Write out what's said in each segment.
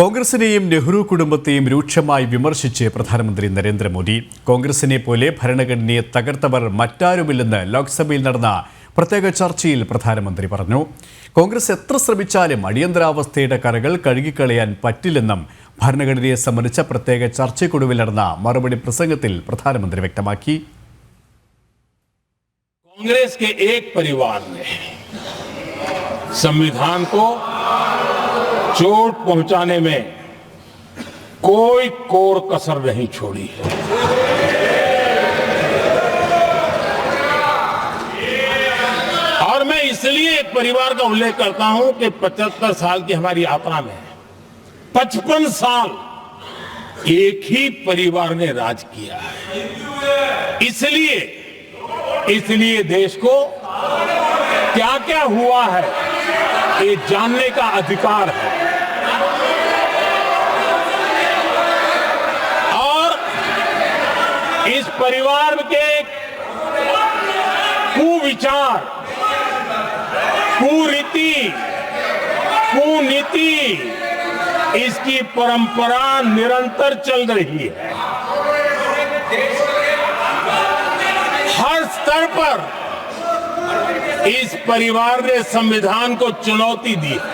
കോൺഗ്രസിനെയും നെഹ്റു കുടുംബത്തെയും രൂക്ഷമായി വിമർശിച്ച് പ്രധാനമന്ത്രി നരേന്ദ്രമോദി. കോൺഗ്രസിനെ പോലെ ഭരണഘടനയെ തകർത്തവർ മറ്റാരുമില്ലെന്ന് ലോക്സഭയിൽ നടന്ന പ്രത്യേക ചർച്ചയിൽ പ്രധാനമന്ത്രി പറഞ്ഞു. കോൺഗ്രസ് എത്ര ശ്രമിച്ചാലും അടിയന്തരാവസ്ഥയുടെ കരകൾ കഴുകിക്കളയാൻ പറ്റില്ലെന്നും ഭരണഘടനയെ സംബന്ധിച്ച പ്രത്യേക ചർച്ചയ്ക്കൊടുവിൽ നടന്ന മറുപടി പ്രസംഗത്തിൽ പ്രധാനമന്ത്രി വ്യക്തമാക്കി. കോൺഗ്രസ് को चोट पहुँचाने में कोई कोर कसर नहीं छोड़ी है। और मैं इसलिए एक परिवार का उल्लेख करता हूँ कि 75 साल की हमारी यात्रा में 55 साल एक ही परिवार ने राज किया है। इसलिए इसलिए देश को क्या क्या हुआ है, ये जानने का अधिकार है और इस परिवार के कुविचार, कुरीति, कुनीति, इसकी परंपरा निरंतर चल रही है। हर स्तर पर इस परिवार ने संविधान को चुनौती दी है।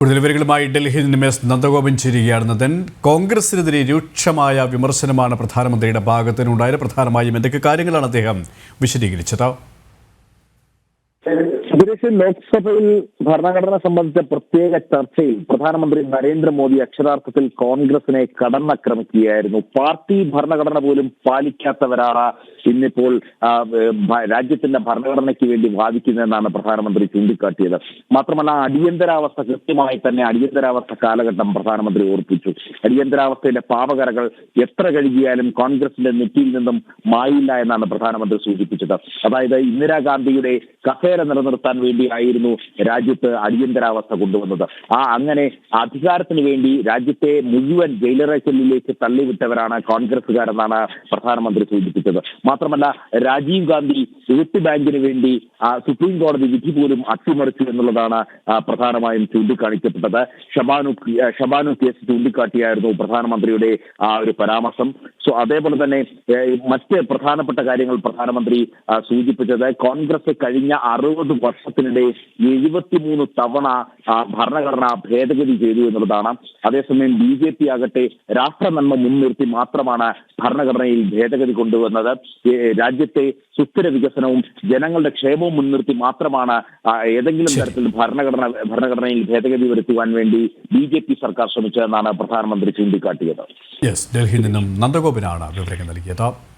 കൂടുതൽ വിവരങ്ങളുമായി ഡൽഹിയിൽ നിന്നും എസ് നന്ദഗോപൻ ചേരുകയാണ് കോൺഗ്രസിനെതിരെ രൂക്ഷമായ വിമർശനമാണ് പ്രധാനമന്ത്രിയുടെ ഭാഗത്തിനുണ്ടായത് പ്രധാനമായും എന്തൊക്കെ കാര്യങ്ങളാണ് അദ്ദേഹം വിശദീകരിച്ചത്? സുരേഷ് ലോക്സഭയിൽ ഭരണഘടന സംബന്ധിച്ച പ്രത്യേക ചർച്ചയിൽ പ്രധാനമന്ത്രി നരേന്ദ്രമോദി അക്ഷരാർത്ഥത്തിൽ കോൺഗ്രസിനെ കടന്നാക്രമിക്കുകയായിരുന്നു. പാർട്ടി ഭരണഘടന പോലും പാലിക്കാത്തവരാണ് ഇന്നിപ്പോൾ രാജ്യത്തിന്റെ ഭരണഘടനയ്ക്ക് വേണ്ടി വാദിക്കുന്നതെന്നാണ് പ്രധാനമന്ത്രി ചൂണ്ടിക്കാട്ടിയത്. മാത്രമല്ല അടിയന്തരാവസ്ഥ കൃത്യമായി തന്നെ അടിയന്തരാവസ്ഥ കാലഘട്ടം പ്രധാനമന്ത്രി ഓർപ്പിച്ചു. അടിയന്തരാവസ്ഥയിലെ പാവകരകൾ എത്ര കഴുകിയാലും കോൺഗ്രസിന്റെ നെറ്റിയിൽ നിന്നും മായില്ല എന്നാണ് പ്രധാനമന്ത്രി സൂചിപ്പിച്ചത്. അതായത് ഇന്ദിരാഗാന്ധിയുടെ കസേര നിലനിർത്താൻ വേണ്ടിയായിരുന്നു രാജ്യത്ത് അടിയന്തരാവസ്ഥ കൊണ്ടുവന്നത്. ആ അങ്ങനെ അധികാരത്തിന് വേണ്ടി രാജ്യത്തെ മുഴുവൻ ജയിലറച്ചലിലേക്ക് തള്ളിവിട്ടവരാണ് കോൺഗ്രസുകാരെന്നാണ് പ്രധാനമന്ത്രി സൂചിപ്പിച്ചത്. മാത്രമല്ല രാജീവ് ഗാന്ധി വോട്ട് ബാങ്കിന് വേണ്ടി സുപ്രീം കോടതി വിധി പോലും അട്ടിമറിച്ചു എന്നുള്ളതാണ് പ്രധാനമായും ചൂണ്ടിക്കാണിക്കപ്പെട്ടത്. ഷബാനു ഷബാനു കേസ് ചൂണ്ടിക്കാട്ടിയായിരുന്നു പ്രധാനമന്ത്രിയുടെ ആ ഒരു പരാമർശം. സോ അതേപോലെ തന്നെ മറ്റ് പ്രധാനപ്പെട്ട കാര്യങ്ങൾ പ്രധാനമന്ത്രി സൂചിപ്പിച്ചത്. കോൺഗ്രസ് കഴിഞ്ഞ അറുപത് വർഷത്തിനിടെ എഴുപത്തിമൂന്ന് തവണ ആ, ഭരണഘടന ഭേദഗതി ചെയ്തു എന്നുള്ളതാണ്. അതേസമയം ബി ജെ പി ആകട്ടെ രാഷ്ട്ര നന്മ മുൻനിർത്തി മാത്രമാണ് ഭരണഘടനയിൽ ഭേദഗതി കൊണ്ടുവന്നത്. രാജ്യത്തെ സുസ്ഥിര വികസനവും ജനങ്ങളുടെ ക്ഷേമവും മുൻനിർത്തി മാത്രമാണ് ഏതെങ്കിലും തരത്തിൽ ഭരണഘടന ഭരണഘടനയിൽ ഭേദഗതി വരുത്തുവാൻ വേണ്ടി ബി ജെ പി സർക്കാർ ശ്രമിച്ചതെന്നാണ് പ്രധാനമന്ത്രി ചൂണ്ടിക്കാട്ടിയത്. ഡൽഹിയിൽ നിന്നും നന്ദഗോപനാണ് വിവരങ്ങൾ നൽകിയത്.